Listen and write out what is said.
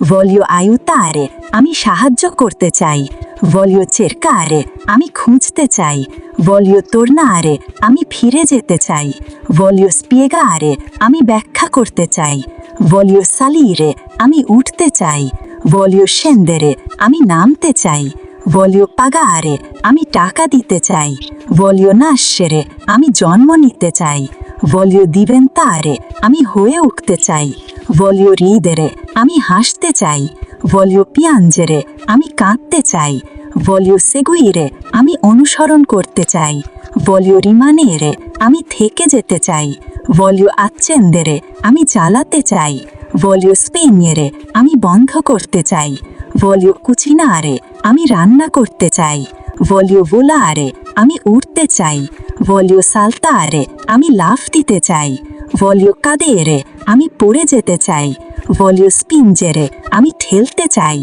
voglio aiutare আমি সাহায্য করতে চাই voglio cercare আমি খুঁজতে চাই voglio tornare আমি ফিরে যেতে চাই voglio spiegare আমি ব্যাখ্যা করতে চাই voglio salire আমি উঠতে চাই voglio scendere আমি নামতে চাই voglio pagare আমি টাকা দিতে চাই voglio nascere আমি জন্ম নিতে চাই voglio diventare আমি হয়ে উঠতে চাই বলিও হৃদেরে আমি হাসতে চাই। বলিও পিয়াঞ্জেরে, আমি কাঁদতে চাই। বলিও সেগুইরে, আমি অনুসরণ করতে চাই। বলিও রিমানেরে, আমি থেকে যেতে চাই। বলিও আচ্ছেন্দেরে, আমি চালাতে চাই। বলিও স্পেনিয়ারে আমি বন্ধ করতে চাই। বলিও কুচিনারে, আমি রান্না করতে চাই। বলিও বোলা আরে আমি উঠতে চাই। বলিও সালতা আরে আমি লাফ দিতে চাই। Voglio cadere আমি পড়ে যেতে চাই voglio spingere আমি ঠেলতে চাই